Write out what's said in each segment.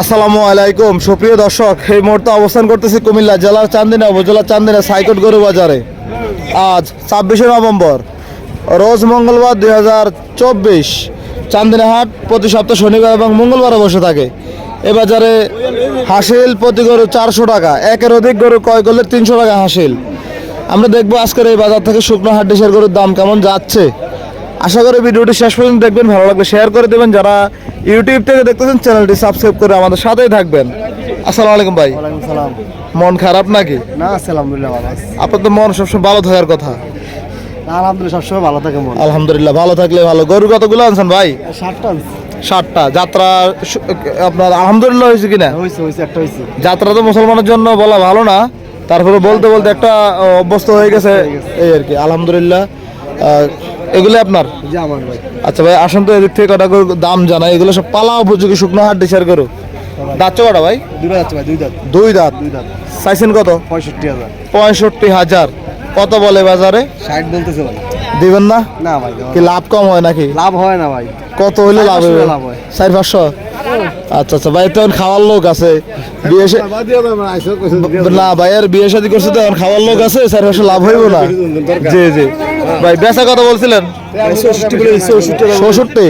আসসালামু আলাইকুম। সুপ্রিয় দর্শক, এই মুহূর্তে অবস্থান করতেছি কুমিল্লা জেলার চান্দিনা উপজেলা চান্দিনা সাইকট গরু বাজারে। আজ ছাব্বিশে নভেম্বর, রোজ মঙ্গলবার দুই হাজার চব্বিশ চান্দিনা হাট প্রতি সপ্তাহ শনিবার এবং মঙ্গলবারে বসে থাকে। এ বাজারে হাসিল প্রতি গরু চারশো টাকা, একের অধিক গরু ক্রয় করলে তিনশো টাকা হাসিল। আমরা দেখব আজকের এই বাজার থেকে শুকনো হাট ডিসের গরুর দাম কেমন যাচ্ছে। আশা করি ভিডিওটি শেষ পর্যন্ত দেখবেন ভালো লাগবে শেয়ার করে দেবেন। যারা ইউটিউব থেকে দেখতেছেন চ্যানেলটি সাবস্ক্রাইব করে আমাদের সাথেই থাকবেন। আসসালামু আলাইকুম ভাই। মন খারাপ নাকি? না আলহামদুলিল্লাহ ভালো আছে। আপনার তো মন সবসময় ভালো থাকার কথা। আলহামদুলিল্লাহ সবসময় ভালো থাকে মন। আলহামদুলিল্লাহ ভালো থাকলে ভালো। গরু কতগুলো আনছেন ভাই? ষাটটা ষাটটা যাত্রা আপনার আলহামদুলিল্লাহ হয়েছে কিনা? হয়েছে হয়েছে একটা হয়েছে। যাত্রা তো মুসলমানের জন্য বলা ভালো না। তারপরে বলতে বলতে একটা অভ্যস্ত হয়ে গেছে। এই আর কি আলহামদুলিল্লাহ। এগুলো আপনার? ভাই। আচ্ছা ভাই আসুন তো এদিক থেকে কটা দাম জানাই। এগুলো সব পালা উপযোগী শুকনো হাট ডিসার করো দাঁত কটা ভাই? দুই ভাই দাঁত। চাইছেন কত? পঁয়ষট্টি হাজার। পঁয়ষট্টি হাজার। কত বলে বাজারে? ষাট বলতেছে ভাই। দিবেন না? না ভাই কি লাভ কম হয় নাকি? লাভ হয় না ভাই। কত হইলে লাভ হবে? লাভ হয়। চার পাঁচশো? আচ্ছা আচ্ছা ভাই তখন খাওয়ার লোক আছে। বিয়ে না ভাইয়ের বিয়ে শাদী করছে তো এখন খাওয়ার লোক আছে চার পাঁচশো লাভ হইব না। জি জি। ভাই বেচা কথা বলছিলেন? ষষট্টি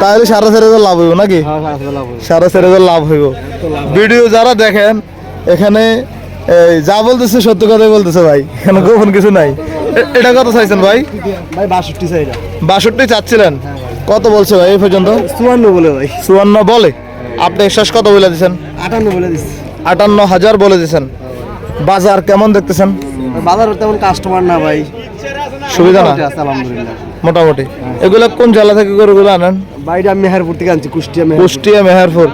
তাহলে সাড়ে চার হাজার লাভ হইব নাকি? সাড়ে চার হাজার লাভ হইব। ভিডিও যারা দেখেন এখানে যা বলতেছে সত্য কথাই বলতেছে ভাই। এখানে গোপন কিছু নাই। এটা কত চাইছেন ভাই? ভাই বাষট্টি চাচ্ছিলেন? কত বলছে ভাই এই পর্যন্ত? চুয়ান্ন বলে ভাই। চুয়ান্ন বলে? আপনি শেষ কত বলে দিচ্ছেন আটান্ন বলে দিচ্ছি। আটান্ন হাজার বলে দিচ্ছেন বাজার কেমন দেখতেছেন? বাজারে তেমন কাস্টমার না ভাই। সুবিধা না আলহামদুলিল্লাহ। মোটামুটি। এগুলো কোন জেলা থেকে গরুগুলো আনেন? বাইরে আমি মেহেরপুর থেকে আনছি কুষ্টিয়া মেহেরপুর। কুষ্টিয়া মেহেরপুর।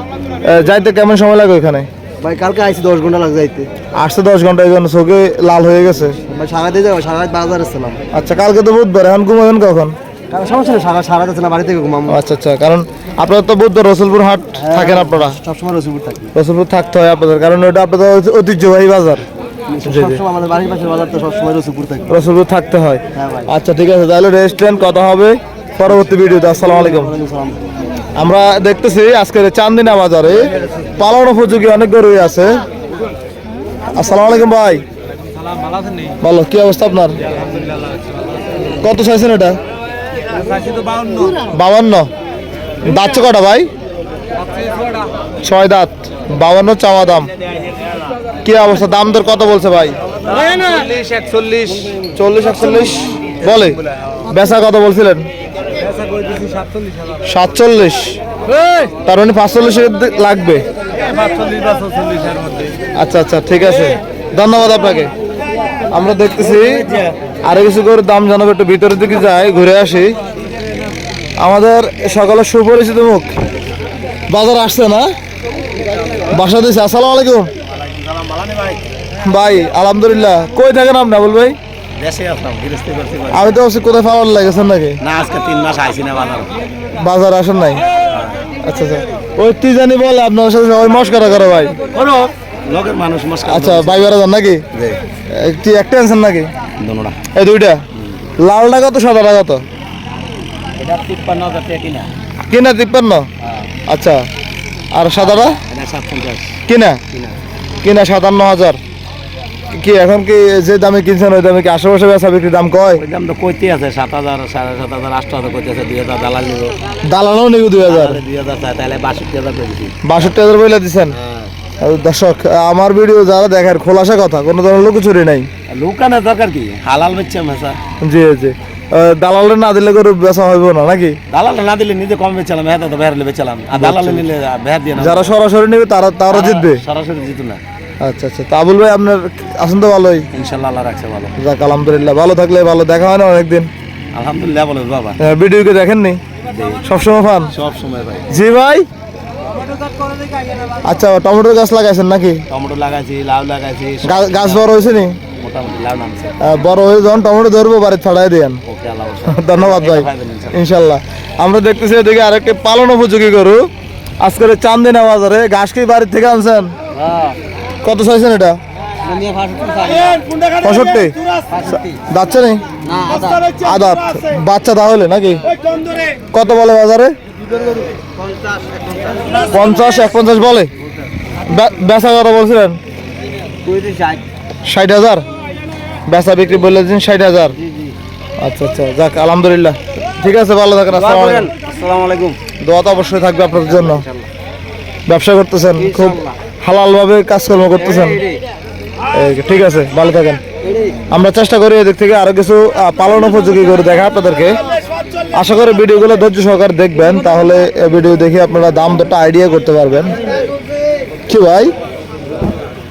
যাইতে কেমন সময় লাগে ওখানে ভাই কালকে আইছি দশ ঘণ্টা লাগ যাইতে। আসতে দশ ঘণ্টা এই জন্য চোখে লাল হয়ে গেছে। ভাই সারাতে যাব সারা রাত বাজারে ছিলাম আচ্ছা কালকে তো বুধবার এখন ঘুমাবেন কখন? কারণ সমস্যা নেই সারা না বাড়ি থেকে ঘুমাবো। আচ্ছা আচ্ছা কারণ আপনারা তো বুধবার রসুলপুর হাট থাকেন আপনারা। সবসময় রসুপুর থাকি। রসুলপুর থাকতে হয় আপনাদের কারণ ওটা আপনাদের ঐতি- ঐতিহ্যবাহী বাজার। সবসময় আমাদের বাড়ির পাশের বাজার তো সবসময় থাকি। রসুলপুর থাকতে হয়। হ্যাঁ আচ্ছা ঠিক আছে তাহলে রেস্টুরেন্ট কথা হবে। পরবর্তী ভিডিওতে আসসালামু আলাইকুম। আমরা দেখতেছি আজকের চান্দিনা বাজারে পালন উপযোগী অনেক গরুই আছে। আসসালামু আলাইকুম ভাই। ভালো কি অবস্থা আপনার? কত চাইছেন এটা? বাবান্ন দাঁত কটা ভাই? ছয় দাঁত। বাবান্ন চাওয়া দাম। কি অবস্থা? দাম দর কত বলছে ভাই? চল্লিশ একচল্লিশ। বলে। বেচা কত বলছিলেন? সাতচল্লিশ তার মানে পাঁচচল্লিশ লাগবে আচ্ছা আচ্ছা ঠিক আছে। ধন্যবাদ আপনাকে। আমরা দেখতেছি আরও কিছু করে দাম জানাব একটু ভিতরের দিকে যাই ঘুরে আসি। আমাদের সকালে সুপরিচিত মুখ। বাজার আসছে না? বাসা দিয়েছে আসসালামু আলাইকুম। ভাই? আলহামদুলিল্লাহ। কই থাকেন আপনি আবুল ভাই? আমি তো কোথায় পাওয়ার লাগেছেন নাকি? না আজকে তিন মাস আইসি না বাজার। বাজার আসেন নাই? আচ্ছা আচ্ছা। ওই তুই জানি বলে আপনার সাথে সবাই মস্করা করে ভাই। কোনো লোকের মানুষ মস্কার আচ্ছা ভাই বেড়া যান নাকি? এ, কি একটা আনছেন নাকি? এই দুইটা? লালটা কত সাদাটা কত এটা তিপ্পান্ন কিনা। কিনা তিপ্পান্ন? আচ্ছা। আর সাদাটা? কিনা? কিনা। কিনা সাতান্ন হাজার। কি এখন কি যে দামে কিনছেন ওই দামে কি আশেপাশে বেচা বিক্রি দাম কয়? ওই দাম তো কইতে আছে সাত হাজার সাড়ে সাত হাজার আট হাজার কইতে আছে দুই হাজার দালাল নিব। দালানও নিবি দুই হাজার? দুই হাজার তাহলে বাষট্টি হাজার করে দিছি। বাষট্টি হাজার বইলা দিচ্ছেন দর্শক আমার ভিডিও যারা দেখার খোলাসা কথা কোনো ধরনের লুকোচুরি নাই। লোকানের দরকার কি? হালাল বেচছে মেসা জি জি। দালালে না দিলে করে বেচা হইব না নাকি? দালাল না দিলে নিজে কম বেচালাম হ্যাঁ তো বেহার বেচালাম। আর দালালে নিলে বেহার দিয়ে যারা সরাসরি নেবে তারা তারা জিতবে? সরাসরি জিতু না। আচ্ছা আচ্ছা। তা ভাই আপনার আসেন তো ভালোই। ইনশাল্লাহ আল্লাহ রাখছে ভালো। যাক আলহামদুলিল্লাহ। ভালো থাকলে ভালো দেখা হয় না অনেকদিন। আলহামদুলিল্লাহ বলে বাবা। ভিডিওকে দেখেননি? সবসময় ফান সব সময় ভাই। জি ভাই? আচ্ছা টমেটোর গাছ লাগাইছেন নাকি? টমেটো লাগাইছি লাউ লাগাইছি। গাছ বড় হয়েছে নি? বড় হয়ে যখন টমেটো ধরবো বাড়ি ছড়াই দিয়েন। ওকে আল্লাহ ভরসা। ধন্যবাদ ভাই। ইনশাল্লাহ। আমরা দেখতেছি এদিকে আরেকটি পালন উপযোগী গরু। আজকের চান্দিনা বাজারে ঘাস কি বাড়ির থেকে আনছেন? কত চাইছেন এটা? পঁয়ষট্টি? যাচ্ছে নেই আদাত বাচ্চা তাহলে নাকি? কত বলে বাজারে? পঞ্চাশ এক পঞ্চাশ বলে। বেচা কত বলছিলেন? ষাট হাজার? বেচা বিক্রি বলে দিন ষাট হাজার। আচ্ছা আচ্ছা যাক আলহামদুলিল্লাহ। ঠিক আছে ভালো থাকেন আসসালামু আলাইকুম। দোয়া তো অবশ্যই থাকবে আপনাদের জন্য। ব্যবসা করতেছেন খুব হালাল ভাবে কাজকর্ম করতেছেন। ঠিক আছে ভালো থাকেন। আমরা চেষ্টা করি এদিক থেকে আরও কিছু পালন উপযোগী করে দেখা আপনাদেরকে। আশা করি ভিডিওগুলো ধৈর্য সহকারে দেখবেন তাহলে এই ভিডিও দেখে আপনারা দাম দরটা আইডিয়া করতে পারবেন। কি ভাই?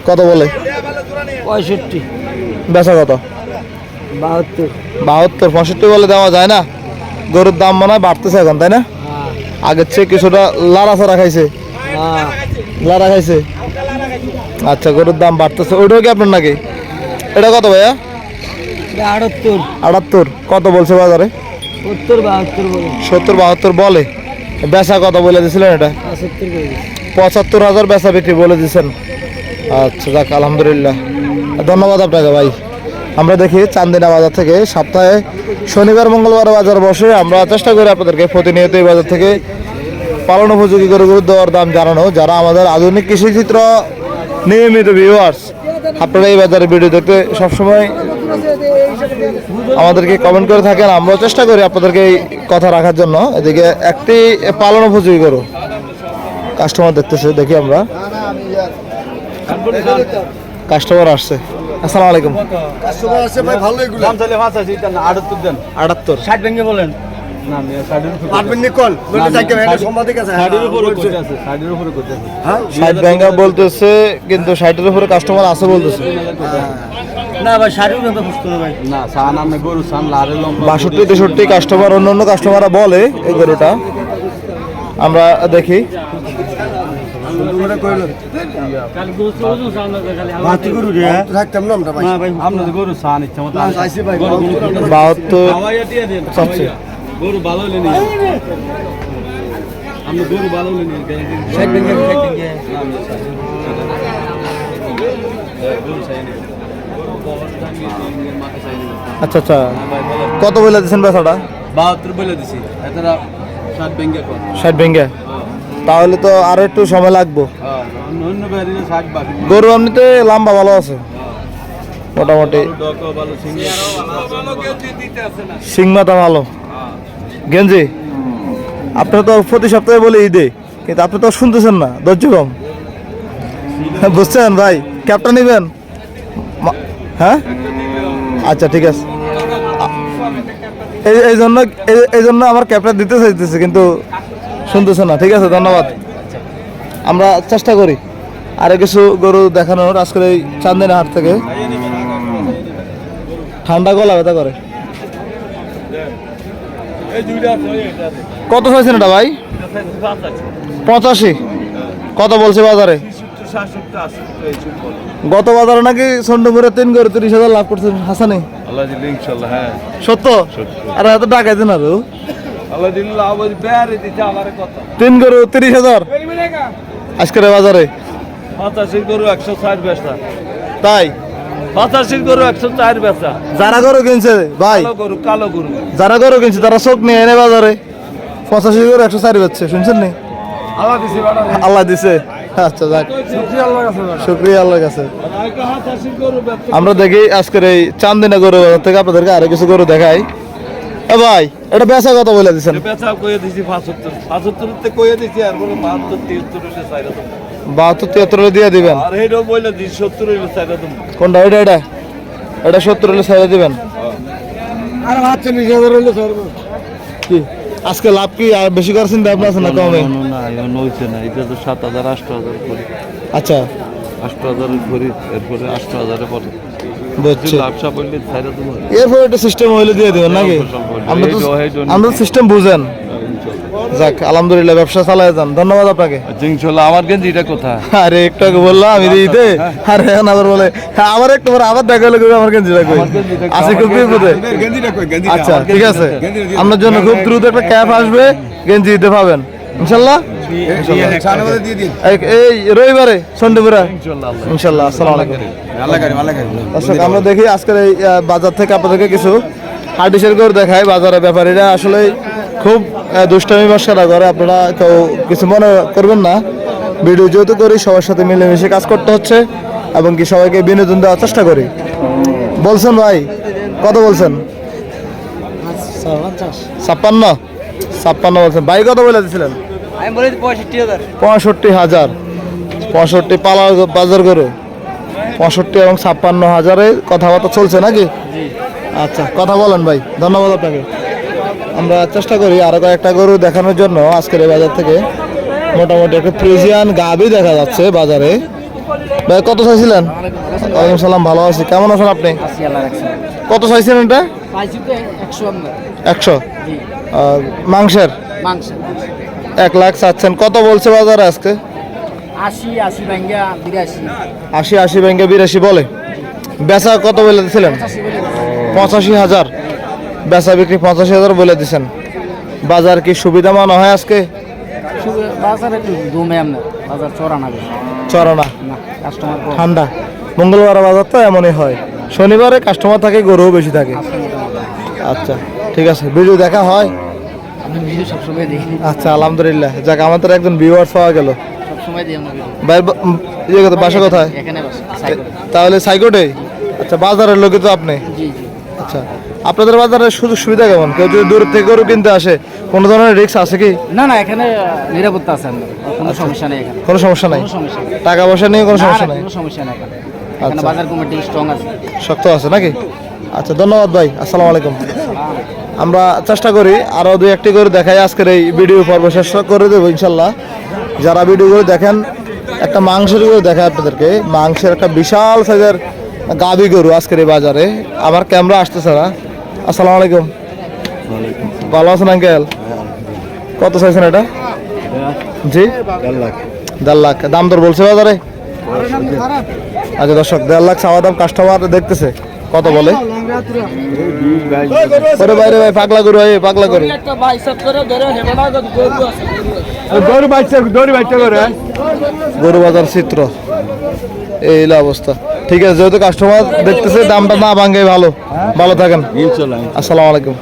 কত বলে। পঁয়ষট্টি। বেচা কত? বাহাত্তর। বাহাত্তর পঁয়ষট্টি বলে দেওয়া যায় না? গরুর দাম মনে হয় বাড়তেছে এখন তাই না? আগের চেয়ে কিছুটা লাড়া ছাড়া খাইছে। লাড়া খাইছে। আচ্ছা গরুর দাম বাড়তেছে। ওইটাও কি আপনার নাকি? এটা কত ভাইয়া? আটাত্তর। আটাত্তর। কত বলছে বাজারে? সত্তর বাহাত্তর বলে। বেচা কত বলে দিয়েছিলেন এটা? পঁচাত্তর পঁচাত্তর হাজার বেচা বিক্রি বলে দিয়েছেন আচ্ছা যাক আলহামদুলিল্লাহ। ধন্যবাদ আপনাকে ভাই। আমরা দেখি চান্দিনা বাজার থেকে। সপ্তাহে শনিবার, মঙ্গলবার বাজার বসে। আমরা চেষ্টা করি আপনাদেরকে প্রতিনিয়ত এই বাজার থেকে পালন উপযোগী করে গরু দেওয়ার দাম জানানো। যারা আমাদের আধুনিক কৃষি চিত্র নিয়মিত ভিউয়ার্স আপনারা এই বাজারে ভিডিও দেখতে সবসময় আমাদেরকে কমেন্ট করে থাকেন। আমরাও চেষ্টা করি আপনাদেরকে এই কথা রাখার জন্য। এদিকে একটি পালন উপযোগী গরু কাস্টমার দেখতেছে, দেখি আমরা। কাস্টমার আসছে। আসসালামু আলাইকুম। কাস্টমার আছে ভাই ভালো এগুলো। দাম চাইলে পাঁচ আছে এটা না আটাত্তর দেন। আটাত্তর। ষাট ভেঙে বলেন। না উপরে পারবেন কল। বলতে চাই এটা সম্বাদিক আছে ষাটের উপরে করতে আছে ষাটের উপরে করতে আছে। হ্যাঁ? ষাট ব্যাঙ্গা বলতেছে কিন্তু ষাটের উপরে কাস্টমার আছে বলতেছে। না ভাই ষাটের উপরে বুঝতে ভাই। না সান আমি গরু সান লারে লম্বা বাষট্টি তেষট্টি কাস্টমার অন্য অন্য কাস্টমাররা বলে এই গরুটা। আমরা দেখি। বাহাত্তর। খাওয়াইয়া দিয়ে দেন চাচ্ছে গরু ভালো হলে নিয়ে আমরা গরু ভালো হলে নিয়ে ষাট ভেঙে ষাট ভেঙে আচ্ছা আচ্ছা। কত বইলা দিচ্ছেন বেচাটা? বাহাত্তর বলে দিছি। ষাট ব্যাংকে ষাট ভেঙ্গে তাহলে তো আরও একটু সময় লাগবো। গরু এমনিতে লম্বা ভালো আছে। মোটামুটি। ডকো ভালো। গেঞ্জি। আপনারা তো প্রতি সপ্তাহে বলে ঈদে, কিন্তু আপনি তো শুনতেছেন না, ধৈর্য কম। বুঝছেন ভাই? ক্যাপটা নেবেন? হ্যাঁ? আচ্ছা ঠিক আছে। এই জন্য এই- জন্য আমার ক্যাপটা দিতে চাইতেছে, কিন্তু শুনতেছে না ঠিক আছে ধন্যবাদ। আমরা চেষ্টা করি আরও কিছু গরু দেখানোর আজকের এই চান্দিনা হাট থেকে। ঠান্ডা গলা ব্যথা করে। কত চাইছেন এটা ভাই? পঁচাশি। কত বলছে বাজারে? গত বাজারে নাকি চন্ডপুরে তিন করে তিরিশ হাজার লাভ করছেন হাসানি। হ্যাঁ। সত্য? আর এত টাকা দিন আর তিন গরু তিরিশ হাজার? আজকের বাজারে? পঁচাশির গরু একশো ষাট বেচা। তাই? পঁচাশির গরু একশো চার বেচা। যারা গরু কিনছে ভাই? গরু কালো গরু। যারা গরু কিনছে তারা চোখ নিয়ে এনে বাজারে। পঁচাশি করে একশো চারি পাচ্ছে শুনছেন নি? আল্লাহ দিছে আচ্ছা যাক। শুক্রিয়া আল্লাহর কাছে গরু আমরা দেখি আজকের এই চান্দিনা গরু থেকে আপনাদেরকে আরও কিছু গরু দেখাই। ভাই এটা বেচা কত বলে দিচ্ছেন বেচা কয়ে দিছি তে আর বলে চাইরা দিয়ে দিবেন? আর বলে দিছি চাইরা কোনটা? এটা এটা। এটা সত্তর হলে ছেড়ে দিবেন? আর হাত চল্লিশ হাজার হইলে সরব কি? আজকে লাভ কি? আর বেশি করার চিন্তা ভাবনা আছে না কমে? না হইছে না। এটা তো সাত হাজার আষ্ট হাজার করি। আচ্ছা। আষ্ট হাজারের করি এরপরে আষ্ট হাজারে পরে এরপর একটা সিস্টেম হইলে দিয়ে দিবেন নাকি? আমরা তো আমরা সিস্টেম বুঝেন। যাক আলহামদুলিল্লাহ ব্যবসা চালায় যান। ধন্যবাদ আপনাকে। জিংসলা আমার গেঞ্জি এটা কোথায়? আরে একটু আগে বললাম আমি দিতে। আরে এখন আবার বলে হ্যাঁ আবার একটু পরে আবার দেখা হলে আমার গেঞ্জি লাগবে আছে খুব বিপদে আচ্ছা ঠিক আছে। আপনার জন্য খুব দ্রুত একটা ক্যাব আসবে গেঞ্জি দিতে পাবেন। ইনশাল্লাহ। এই- এই রবিবারে সন্ডেপুরা ইনশাল্লাহ। আসসালামু আলাইকুম। আমরা দেখি আজকের এই বাজার থেকে আপনাদেরকে কিছু হাডিসের গরু দেখাই। বাজারের ব্যাপারীরা আসলে খুব খুব দুষ্টামি মশারা করে। আপনারা কেউ কিছু মনে করবেন না। ভিডিও যেহেতু করি সবার সাথে মিলেমিশে কাজ করতে হচ্ছে এবং কি সবাইকে বিনোদন দেওয়ার চেষ্টা করি। বলছেন ভাই কত বলছেন? ছাপ্পান্ন। ছাপ্পান্ন বলছেন। ভাই কত বলে দিয়েছিলেন আমি বলি পঁয়ষট্টি হাজার। পঁয়ষট্টি হাজার। পঁয়ষট্টি পালা বাজার করে পঁয়ষট্টি এবং ছাপ্পান্ন হাজারে কথাবার্তা চলছে নাকি? আচ্ছা কথা বলেন ভাই। ধন্যবাদ আপনাকে। আমরা চেষ্টা করি আরও কয়েকটা গরু দেখানোর জন্য আজকের এই বাজার থেকে। মোটামুটি একটা ফ্রিজিয়ান গাবি দেখা যাচ্ছে বাজারে। ভাই কত চাইছিলেন? ওয়ালাইকুম সালাম ভালো আছি। কেমন আছেন আপনি? কত চাইছিলেন এটা? একশো মাংসের? মাংস এক লাখ চাচ্ছেন কত বলছে বাজারে আজকে? আশি আশি ব্যাঙ্গা বিরাশি। আশি আশি ব্যাংকে বিরাশি বলে। বেচা কত বলে দিয়েছিলেন পঁচাশি হাজার। বেচা বিক্রি পঁচাশি হাজার বলে দিছেন। বাজার কি সুবিধা মনে হয় আজকে? শুধু বাজার একটু দমে আমরা? বাজার চড়া না বেশি। চড়ানা না? কাস্টমার কম। ঠান্ডা। মঙ্গলবার বাজার তো এমনই হয়। শনিবারে কাস্টমার থাকে গরুও বেশি থাকে। আচ্ছা ঠিক আছে। ভিডিও দেখা হয়। ভিডিও সবসময় আচ্ছা আলহামদুলিল্লাহ। যাক আমাদের একজন ভিউয়ার্স পাওয়া গেল। সবসময় দিই আমরা ভিডিও ভাই ইয়ে কথা বাসা কোথায়? এখানে বসে তাহলে সাইকোটে? আচ্ছা বাজারের লোকে তো আপনি? জি জি। আচ্ছা আপনাদের বাজারে সুযোগ সুবিধা কেমন? কেউ যদি দূর থেকে গরু কিনতে আসে কোনো ধরনের রিস্ক আছে কি? না না এখানে নিরাপত্তা আছে কোনো সমস্যা নেই এখানে। কোনো সমস্যা নাই? টাকা পয়সা নিয়ে কোনো সমস্যা নাই? কোনো সমস্যা নেই এখানে। এখানে আচ্ছা। বাজার কমিটি স্ট্রং আছে। শক্ত আছে নাকি? আচ্ছা ধন্যবাদ ভাই। আসসালামু আলাইকুম। আমরা চেষ্টা করি আরও দুই একটি করে দেখাই। আজকের এই ভিডিও পর্ব শেষ করে দেবো ইনশাল্লাহ। যারা ভিডিওগুলো দেখেন একটা মাংসের গরু দেখায় আপনাদেরকে। মাংসের একটা বিশাল সাইজের গাবি গরু আজকের এই বাজারে। আমার ক্যামেরা আসতেছে না। আসসালামু আলাইকুম। ভালো আছেন আঙ্কেল? কত চাইছেন এটা? জি? দেড় লাখ। দাম দর বলছে বাজারে? আচ্ছা দর্শক দেড় লাখ চাওয়া দাম কাস্টমার দেখতেছে। কত বলে? ওরে বাইরে ভাই পাগলা গরু ভাই পাগলা গরু। গরু বাচ্চা বাচ্চা করে গরু বাজার চিত্র। এই অবস্থা। ঠিক আছে যেহেতু কাস্টমার দেখতেছে দামটা না ভাঙ্গে ভালো। ভালো থাকেন। আসসালামু আলাইকুম।